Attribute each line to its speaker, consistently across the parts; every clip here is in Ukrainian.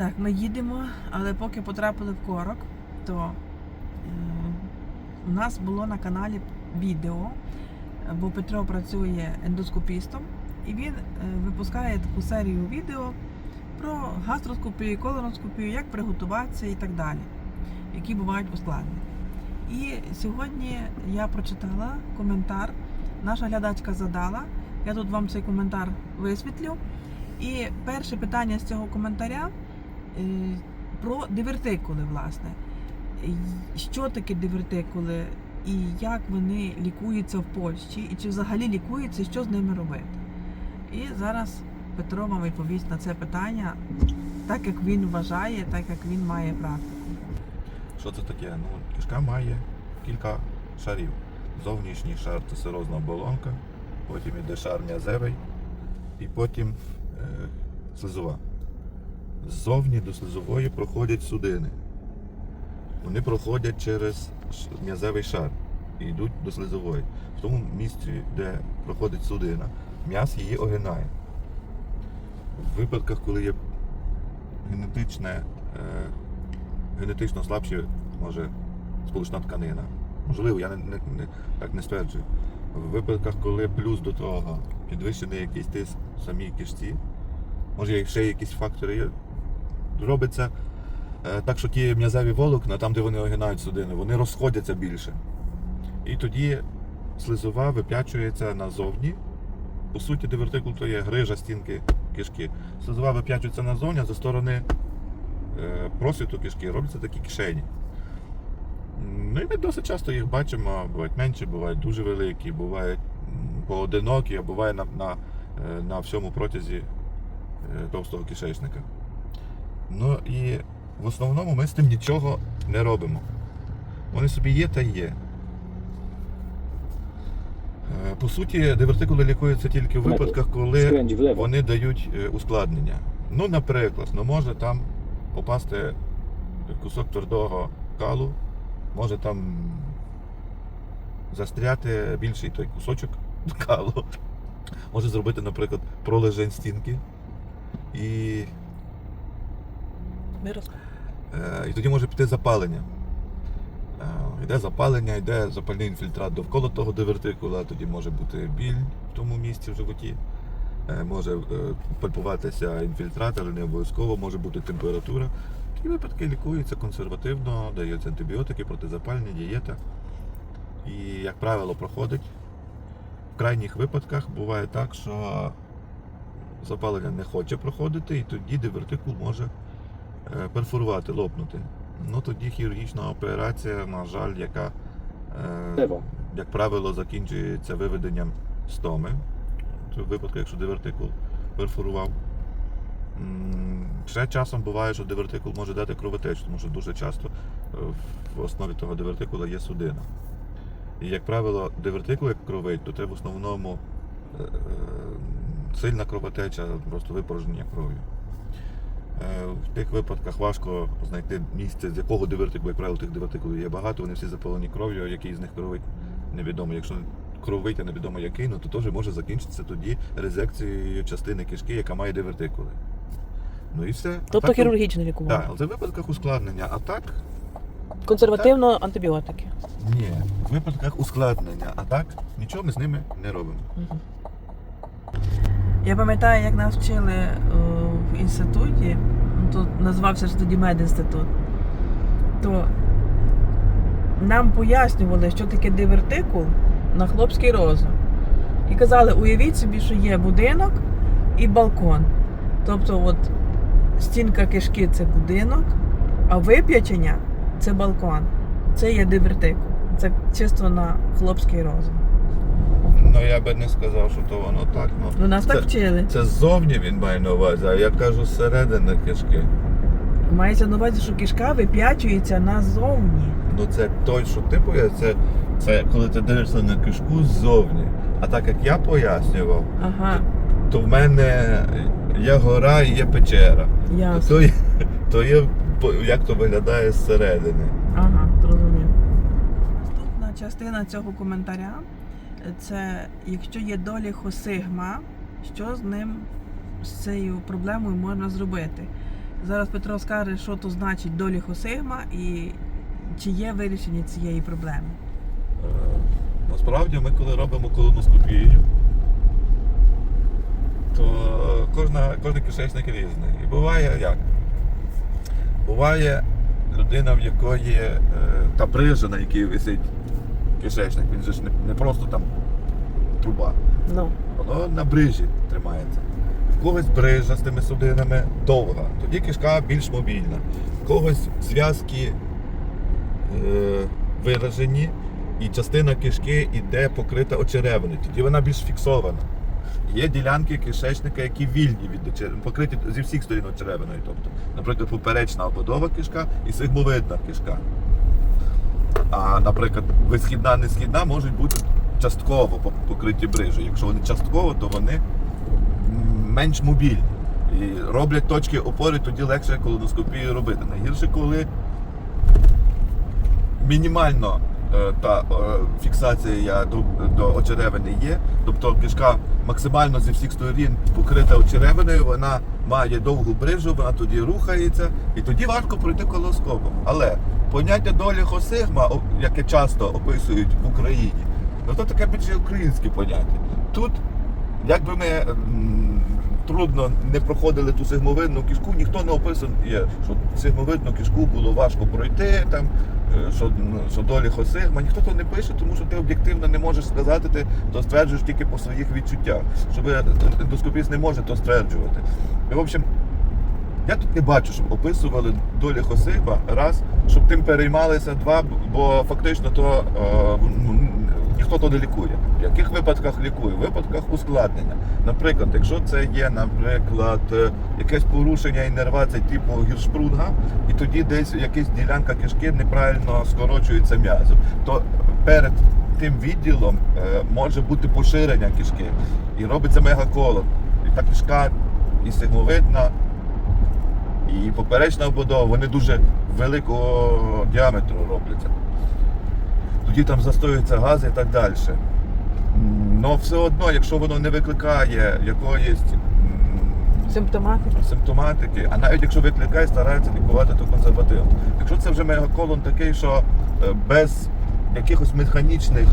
Speaker 1: Так, ми їдемо, але поки потрапили в корок, то е, у нас було на каналі відео, бо Петро працює ендоскопістом, і він е, випускає таку серію відео про гастроскопію, колоноскопію, як приготуватися і так далі, які бувають ускладнення. І сьогодні я прочитала коментар, наша глядачка задала. Я тут вам цей коментар висвітлю. І перше питання з цього коментаря про дивертикули, власне. Що таке дивертикули і як вони лікуються в Польщі, і чи взагалі лікуються, і що з ними робити? І зараз Петро вам відповість на це питання, так як він вважає, так як він має практику.
Speaker 2: Що це таке? Ну, кишка має кілька шарів. Зовнішній шар це сирозна оболонка, потім іде шар м'язевий і потім е, слизова. Ззовні до слизової проходять судини. Вони проходять через м'язевий шар і йдуть до слизової. В тому місці, де проходить судина, м'яз її огинає. В випадках, коли є генетичне е, генетично слабші, може, сполучна тканина. Можливо, я не, не, не, так не стверджую. В випадках, коли плюс до того підвищений якийсь тиск в самій кишці, може ще якісь фактори є, робиться е, так, що ті м'язеві волокна, там, де вони огинають судини, вони розходяться більше. І тоді слизова вип'ячується назовні. По суті, дивертикул то є грижа стінки кишки. Слизова вип'ячується назовні, а за сторони е, просвіту кишки робляться такі кишені. Ну і ми досить часто їх бачимо, бувають менші, бувають дуже великі, бувають поодинокі, а буває на, на, е, на всьому протязі товстого кишечника. Ну і в основному ми з тим нічого не робимо. Вони собі є та є. Е, По суті, дивертикули лікуються тільки в випадках, коли вони дають е, ускладнення. Ну, наприклад, ну може там попасти кусок твердого калу, може там застряти більший той кусочок калу. Може зробити, наприклад, пролежень стінки. І,
Speaker 1: Ми роз...
Speaker 2: е, і тоді може піти запалення. Е, Йде запалення, йде запальний інфільтрат довкола того дивертикула, тоді може бути біль в тому місці в животі. Е, може е, пальпуватися інфільтрат, але не обов'язково, може бути температура. Такі випадки лікуються консервативно, даються антибіотики, протизапальні, дієта. І, як правило, проходить. В крайніх випадках буває так, що запалення не хоче проходити, і тоді дивертикул може перфорувати, лопнути. Ну тоді хірургічна операція, на жаль, яка, е, як правило, закінчується виведенням стоми. Це в випадку, якщо дивертикул перфорував. Ще часом буває, що дивертикул може дати кровотечу, тому що дуже часто е, в основі того дивертикула є судина. І, як правило, дивертикул як кровить, то це в основному е, е, сильна кровотеча, просто випорожнення кров'ю. Е, В тих випадках важко знайти місце, з якого дивертикулу, як правило, тих дивертикулів є багато, вони всі заповнені кров'ю, який з них кровить, невідомо. Якщо кровить, а невідомо який, ну то теж може закінчитися тоді резекцією частини кишки, яка має дивертикули. Ну і все.
Speaker 1: Тобто
Speaker 2: так,
Speaker 1: хірургічне лікування.
Speaker 2: Так, але це в випадках ускладнення. А так
Speaker 1: Консервативно антибіотики.
Speaker 2: ні, в випадках ускладнення. А так нічого ми з ними не робимо.
Speaker 1: Я пам'ятаю, як нас вчили е, інституті, ну, тут називався ж тоді медінститут, то нам пояснювали, що таке дивертикул на хлопський розум. І казали, уявіть собі, що є будинок і балкон. Тобто, от стінка кишки це будинок, а вип'ячення це балкон. Це є дивертикул. Це чисто на хлопський розум.
Speaker 2: Ну я би не сказав, що то воно так. Ну,
Speaker 1: Ну нас так
Speaker 2: це,
Speaker 1: вчили.
Speaker 2: це ззовні він має на увазі, а я кажу зсередини кишки.
Speaker 1: Мається на увазі, що кишка вип'ячується назовні.
Speaker 2: Ну це той, що ти пояснюєш, це, це коли ти дивишся на кишку ззовні. А так як я пояснював,
Speaker 1: Ага,
Speaker 2: то в мене є гора і є печера.
Speaker 1: ясно.
Speaker 2: То є, то є по- як то виглядає зсередини.
Speaker 1: Ага, зрозумів. Наступна частина цього коментаря це якщо є доліхосигма, що з ним з цією проблемою можна зробити? Зараз Петро скаже, що то значить доліхосигма і чи є вирішення цієї проблеми.
Speaker 2: Е, Насправді ми коли робимо колоноскопію, то кожна, кожен кишечник різний. І буває як? Буває людина, в якої е, та брижа, на якій висить кишечник, він же ж не, не просто там труба.
Speaker 1: Ну.
Speaker 2: Воно на брижі тримається. В когось брижа з тими судинами довга, тоді кишка більш мобільна. В когось зв'язки е, виражені, і частина кишки йде покрита очеревиною, тоді вона більш фіксована. Є ділянки кишечника, які вільні від очеревини, покриті зі всіх сторін очеревиною. Тобто, наприклад, поперечна ободова кишка і сигмовидна кишка. А, наприклад, висхідна, несхідна можуть бути частково по- покриті брижі. Якщо вони частково, то вони менш мобільні. І роблять точки опори, тоді легше колоноскопію робити. Найгірше, коли мінімально та е, фіксація до, очеревини є, тобто кишка максимально зі всіх сторін покрита очеревиною, вона має довгу брижу, вона тоді рухається, і тоді важко пройти колоскопом. Але поняття долі хосигма, яке часто описують в Україні, ну то таке більше українське поняття. Тут, якби ми трудно не проходили ту сигмовидну кишку, ніхто не описує, що сигмовидну кишку було важко пройти, там, е, що, ну, що долі хосигма. Ніхто то не пише, тому що ти об'єктивно не можеш сказати, ти то стверджуєш тільки по своїх відчуттях. Щоб ендоскопіст не може то стверджувати. І, в общем, я тут не бачу, щоб описували долі Хосигма, раз, щоб тим переймалися, два, бо фактично то е, ну, ніхто то лікує. В яких випадках лікує? В випадках ускладнення. Наприклад, якщо це є, наприклад, е, якесь порушення іннервації типу гіршпрунга, і тоді десь якась ділянка кишки неправильно скорочується м'язом, то перед тим відділом е, може бути поширення кишки і робиться мегаколон. І та кишка і сигмовидна, і поперечна обудова, вони дуже великого діаметру робляться. Тоді там застоюються гази і так далі. Але все одно, якщо воно не викликає якоїсь м,
Speaker 1: Симптоматика.
Speaker 2: симптоматики, а навіть якщо викликає, стараються лікувати то консервативно. Якщо це вже мегаколон такий, що е, без якихось механічних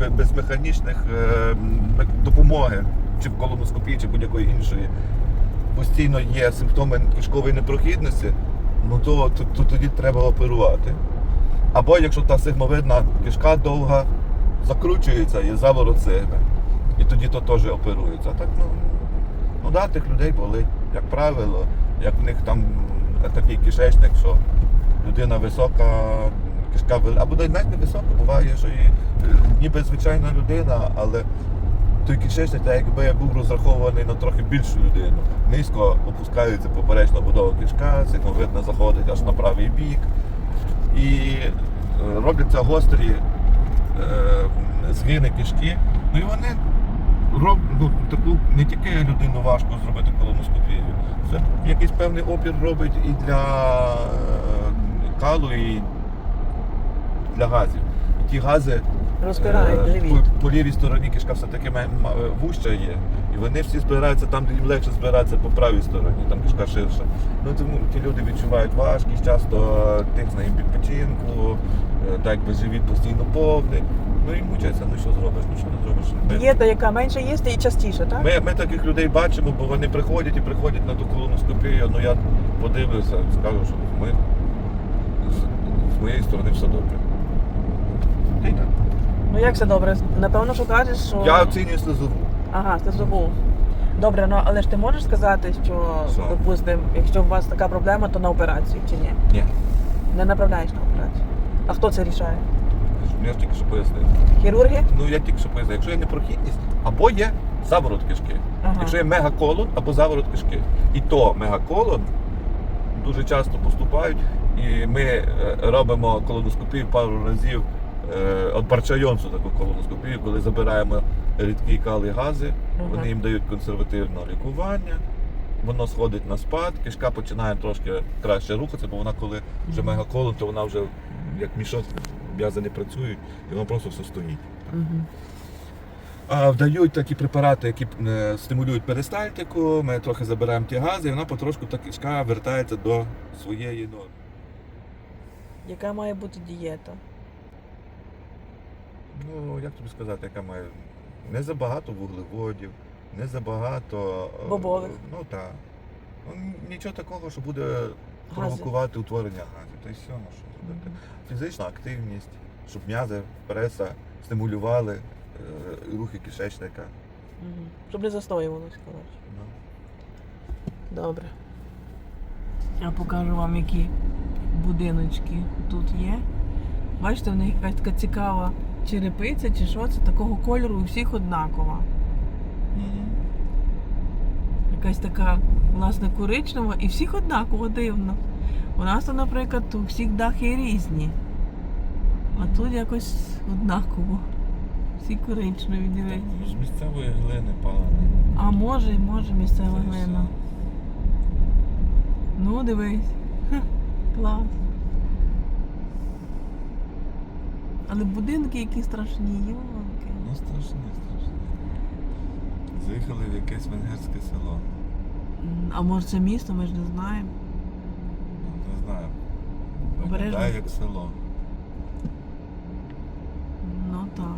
Speaker 2: е, без механічних е, допомоги, чи в колоноскопії, чи будь-якої іншої, постійно є симптоми кишкової непрохідності, ну то, то, то тоді треба оперувати. Або якщо та сигмовидна кишка довга, закручується і заворот сигми. І тоді то теж оперується. Так, ну, ну да, тих людей болить, як правило, як в них там такий кишечник, що людина висока, кишка велика, або навіть не висока, буває, що і е, ніби звичайна людина, але той кишечник, так якби був розрахований на трохи більшу людину. Низько опускається поперечна будова кишка, сигмовидна заходить аж на правий бік. І е, робляться гострі е, згини кишки. Ну і вони роблять ну, таку не тільки людину важко зробити колоноскопію, це якийсь певний опір робить і для е, калу, і для газів. І ті гази
Speaker 1: Розпирають
Speaker 2: Е,
Speaker 1: живіт.
Speaker 2: По, по лівій стороні кишка все-таки е, вужча є. І вони всі збираються там, де їм легше збиратися по правій стороні, там кишка ширша. Ну тому ті люди відчувають важкість, часто е, тихне їм під е, так якби живіт постійно повний. Ну і мучаться, ну що зробиш, ну що не зробиш. Ми,
Speaker 1: Дієта, яка менше їсти і частіше, так?
Speaker 2: ми, ми таких людей бачимо, бо вони приходять і приходять на ту колоноскопію. Ну я подивлюся, скажу, що ми, з, з моєї сторони все добре. Та й так.
Speaker 1: Ну як все добре? Напевно, що кажеш, що.
Speaker 2: Я оцінюю слезову.
Speaker 1: Ага, забув. Добре, ну але ж ти можеш сказати, що,
Speaker 2: Що?
Speaker 1: допустим, якщо у вас така проблема, то на операцію чи ні?
Speaker 2: Ні.
Speaker 1: Не направляєш на операцію. А хто це рішає?
Speaker 2: Я ж тільки що пояснив.
Speaker 1: Хірурги?
Speaker 2: Ну я тільки що пояснив, якщо є непрохідність, або є заворот кишки.
Speaker 1: Ага.
Speaker 2: Якщо є мегаколон або заворот кишки. І то мегаколон дуже часто поступають, і ми е, робимо колоноскопію пару разів. Е, От Барчайонцу таку колоноскопію, коли забираємо рідкі кали гази,
Speaker 1: Ага.
Speaker 2: вони їм дають консервативне лікування, воно сходить на спад, кишка починає трошки краще рухатися, бо вона коли вже мегаколон, то вона вже як мішок, м'язи не працюють, і воно просто все стоїть. А вдають такі препарати, які е, стимулюють перистальтику, ми трохи забираємо ті гази, і вона потрошку та кишка вертається до своєї норми.
Speaker 1: Яка має бути дієта?
Speaker 2: Ну, як тобі сказати, яка має не забагато вуглеводів, не забагато. е,
Speaker 1: Бобових.
Speaker 2: Ну так. Ну, нічого такого, що буде провокувати утворення газів. Та й все, ну що зробити. Фізична активність, щоб м'язи, преса стимулювали е, рухи кишечника.
Speaker 1: Мгм. Щоб не застоювалось, коротше.
Speaker 2: Ну.
Speaker 1: Добре. Я покажу вам, які будиночки тут є. Бачите, в них якась така цікава черепиця чи що це такого кольору у всіх однакова. Якась така, власне, коричнева і всіх однаково дивно. У нас, то, наприклад, у всіх дахи різні. А тут якось однаково. Всі коричневі дивись.
Speaker 2: Місцевої глини палане.
Speaker 1: А може, може місцева глина. Ну, дивись. Ха, клас. Але будинки які страшні, йолки.
Speaker 2: Ну страшні, страшні. Заїхали в якесь венгерське село.
Speaker 1: А може це місто, ми ж не знаємо.
Speaker 2: Ну, не знаю.
Speaker 1: Обережно.
Speaker 2: Виглядає як село.
Speaker 1: Ну так.